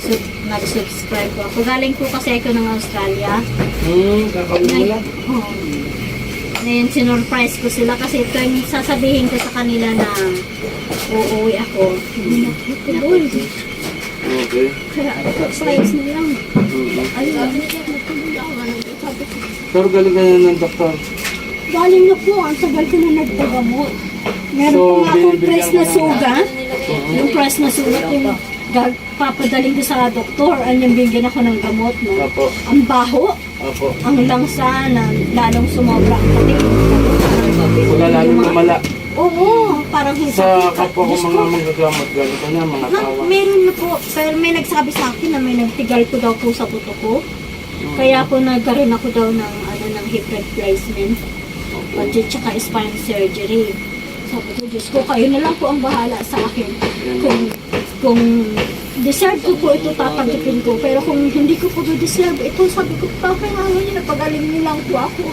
nag-sub nag-subscribe po ako. Galing po kasi ako ng Australia. Hmm, kakauwi mo lang. Oh. Ngayon, sinurprise ko sila kasi ito yung sasabihin ko sa kanila na uuwi ako. Hindi na tuloy. Okay. Kaya, surprise na lang. Ayun, ako. Ko, Pero galing ka na ng doktor. Galing na po, ang tagal ko na nagpagamot. Meron So, po nga akong press na sugat. Yung press na sugat, yung gag papadaling ko sa doktor. Ang yung bigyan ako ng gamot, no? Apo. Ang baho, Apo. ang langsa na lalong sumobra pati. Wala lalong kumala. Oo, parang hindi. Sa kapwa ko mga manggagamot, ka na, mga Na, tawa. meron na po, pero may nagsabi sa akin na may nagtigal ko daw po sa buto ko. Kaya po nagkaroon ako daw ng ano ng hip replacement. Budget tsaka spine surgery. Sabi ko, Diyos ko, kayo na lang po ang bahala sa akin. Kung, kung deserve ko po ito, tatanggapin ko. Pero kung hindi ko po deserve ito, sabi ko, pakingalo niyo, napagaling niyo lang po ako.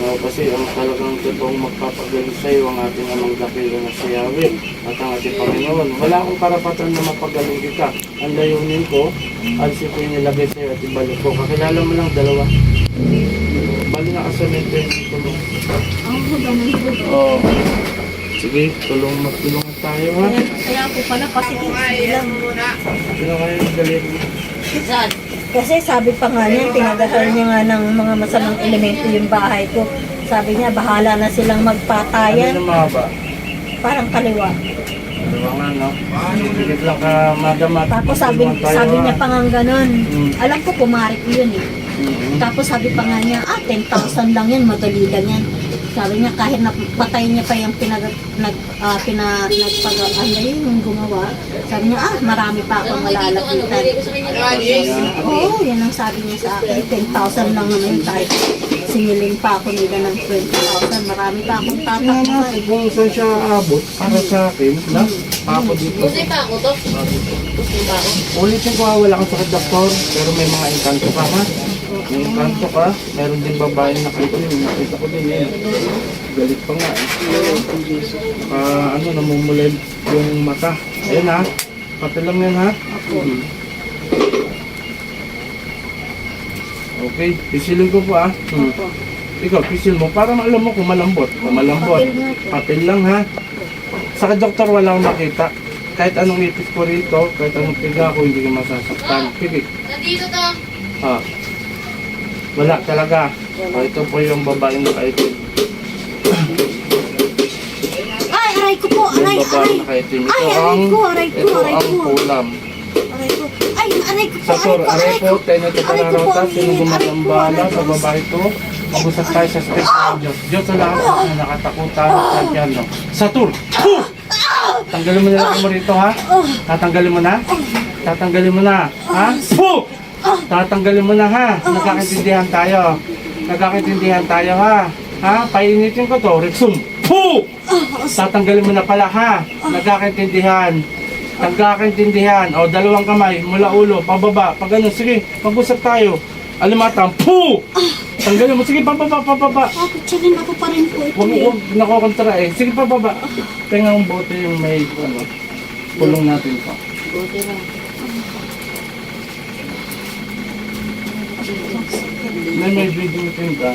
Oo, kasi ang talagang totoong magpapagaling sa iyo ang ating amang dakila na si Yahweh at ang ating Panginoon. Wala akong karapatan na mapagaling kita. Ang layunin ko, alisin ko yung nilagay sa iyo at ibalik ko. Kakilala mo lang dalawa. Bali na ka sa mental tulong. Ang ganun po. Oo. Sige, tulong magtulungan tayo ha. Kaya, po pala, pasikin lang. Sino kayo galing? Kasi sabi pa nga niya, tinagahan niya nga ng mga masamang elemento yung bahay ko. Sabi niya, bahala na silang Ano magpatayan. yung mahaba? Parang kaliwa. Dalawa nga, no? Sigit lang ka magamat. Tapos sabi, sabi niya pa nga ganun. Mm. Alam ko, pumari ko yun eh. Mhm. Tapos sabi pa nga niya, ah, 10,000 lang yan, madali lang yan. Sabi niya, kahit napatay niya pa yung pinag, nag, ah, pina, nagpag, ano yun, yung gumawa. Sabi niya, ah, marami pa akong malalapitan. Oo, yan ang sabi niya sa akin. 10,000 lang naman tayo. Singilin pa ako nila ng 20,000. Marami pa akong Kaya tatakbuhan. natin kung saan siya aabot para sa akin, na, ako dito. Gusto pa ako to? Gusto pa ako? Ulitin ko ha, wala kang sakit doktor, pero may mga engkanto ka ha. May engkanto ka, meron din babae na nakita yun, nakita ko din yun. Galit pa nga eh. Ah, ano, namumulay yung mata. Ayun ha, pati lang yan ha. Mhm. Okay, pisilin ko po ah. Hmm. Ikaw, pisil mo para alam mo kung malambot. Kung malambot. Papel lang ha. Sa doktor wala akong makita. Kahit anong ipit ko rito, kahit anong piga ko, hindi ka masasaktan. Pigit. Nandito to. Ah. Wala talaga. O, ito po yung babaeng nakaitim. Ay, aray ko po, Yung aray, aray. babaeng nakaitim. Ito Ay, aray ang, ko, aray ko, ito aray ang ko. pulam. Aray ko. Ay, aray ko po, Sa aray aray ko, po, tayo na ito Aray ko po, panarota. ang Sino init. Aray gumagambala ko, sa aray ko. babae to? Mag-usap tayo sa stress ng Diyos. Diyos sa lahat na nakatakutan at piano. Sa tur! Puh! Tanggalin mo na lang mo rito ha? Tatanggalin mo na? Tatanggalin mo na? Ha? Puh! Tatanggalin mo na ha? Nagkakaintindihan tayo. Nagkakaintindihan tayo ha? Ha? Painitin ko to. Rexum. Puh! Tatanggalin mo na pala ha? Nagkakaintindihan. Nagkakaintindihan. O, dalawang kamay. Mula ulo, pababa. Pag ganun, sige. Pag-usap tayo. Alimatang. Puh! Tanggalin mo. Sige, pababa, pababa. Tiyanin ako pa rin po ito Huwag eh. huwag nakokontra eh. Sige pa baba. Tingnan ang bote yung may ano, pulong natin pa. Buti lang. May breathing meeting ka.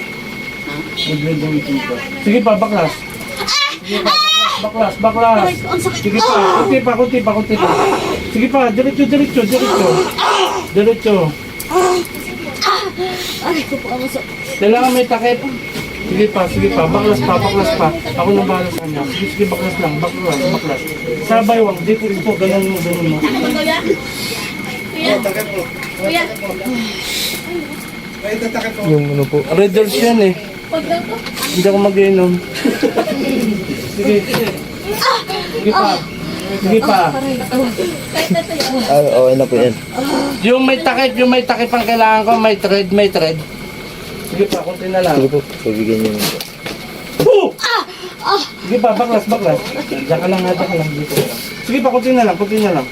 Breathing meeting ka. Sige pa, baklas. Sige pa, baklas, baklas, ko. Sige pa, kunti pa, kunti pa, kunti pa. Sige pa, diretso, diretso, diretso. Diretso. Aray ko ang sakit. Kailangan may takip. Sige pa, sige pa, baklas pa, baklas pa. Ako nang bahala sa kanya. Sige, sige, baklas lang, baklas, baklas. Sabay, wang, dito, dito, ganun mo, ganun mo. Kuya? Kuya? Kuya? Yung ano po. Red Doors yan eh. Hindi ako mag-inom. Sige. Sige pa. Sige pa. Ah, okay na po yan. Yung may takip, yung may takip ang kailangan ko, may thread, may thread. Sige pa, kunti na lang. Sige po, pabigyan niyo. Puh! Sige pa, baklas, baklas. Diyan ka lang nga, diyan ka lang. Sige pa, kunti na lang, kunti na lang.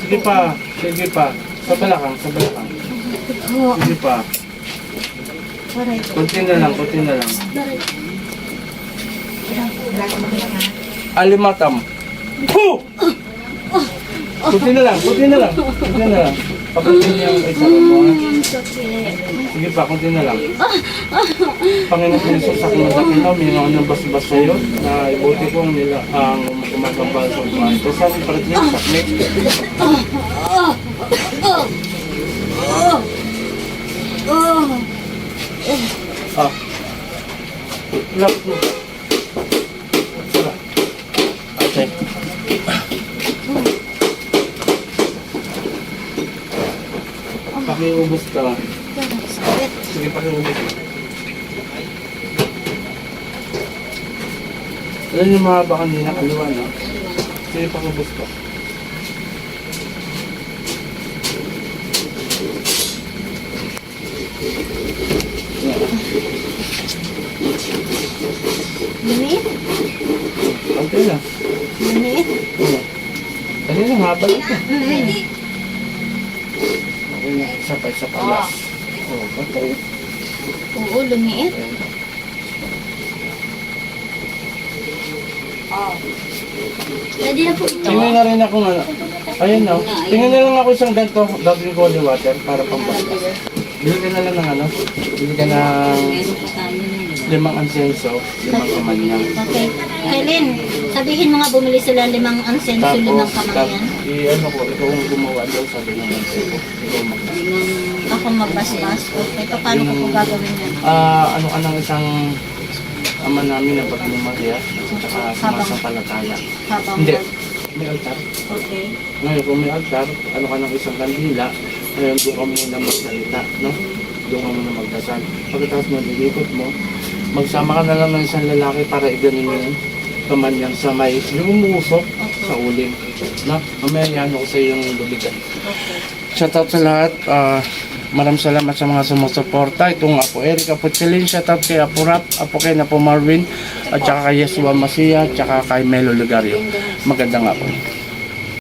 Sige pa, sige pa. Sa balakang, sa balakang. Oh, Sige pa. Ko. Kunti na lang, kunti na lang. Ko. Alimatam. Puh! Kunti na lang, kunti na lang. Kunti na lang. Pagdating niya ang isa mo? Ang. Sige pa, kunti na lang. Panginoon ko Jesus, ako nagkakinaw, minaw ng basbas sa iyo, na ibuti kong nila ang kumagambal sa buhay. Ito sa aming paratid, sakit. Ah. Lap mo. Tara. Okay. Pakiubos ka lang. Sakit. Sige, pakiubos. Alam yung mga baka kanina kaliwa, no? Sige, pakiubos ka. Limit? Okay na. Limit? Oo. Kanina, habal ito. Mm. Okay na, isa pa, isa pa last. Oh, okay. Oo, lumiit. Pwede na po ito. Tingnan na rin ako ano. Ayun no. Tingnan na lang ako isang ganito, double holy water para pampaspas. Bili ka na lang ng ano. Bili ka ng limang ansenso, limang kamanyang. Okay. Kailin, sabihin mo nga bumili sila limang ansenso, Tapos, limang kamangyan. i ano ko, ikaw ang gumawa daw sabi ng ansenso. Ikaw magpas. Ako magbasbas. Okay, pa- paano ko po gagawin yan? Ah, ano ka ng isang ama namin na pag Maria, tsaka sumasampalataya. Habang Hindi. May altar. Okay. Ngayon, kung may altar, ano ka ng isang kandila, ngayon doon ka muna magsalita, no? Doon ka muna magdasal. Pagkatapos mo, nilipot mo, magsama ka na lang ng isang lalaki para iganin yung kamanyang sa may, yung sa uling. No? Mamaya yan ako sa yung lubigan. Okay. Shoutout sa lahat. ah maraming salamat sa mga sumusuporta. Ito nga po, Eric Apochelin. Shoutout kay Apo Rap, Apo kay Napo Marvin, at saka kay Yesua Masia, at saka kay Melo Lugario. Maganda nga po.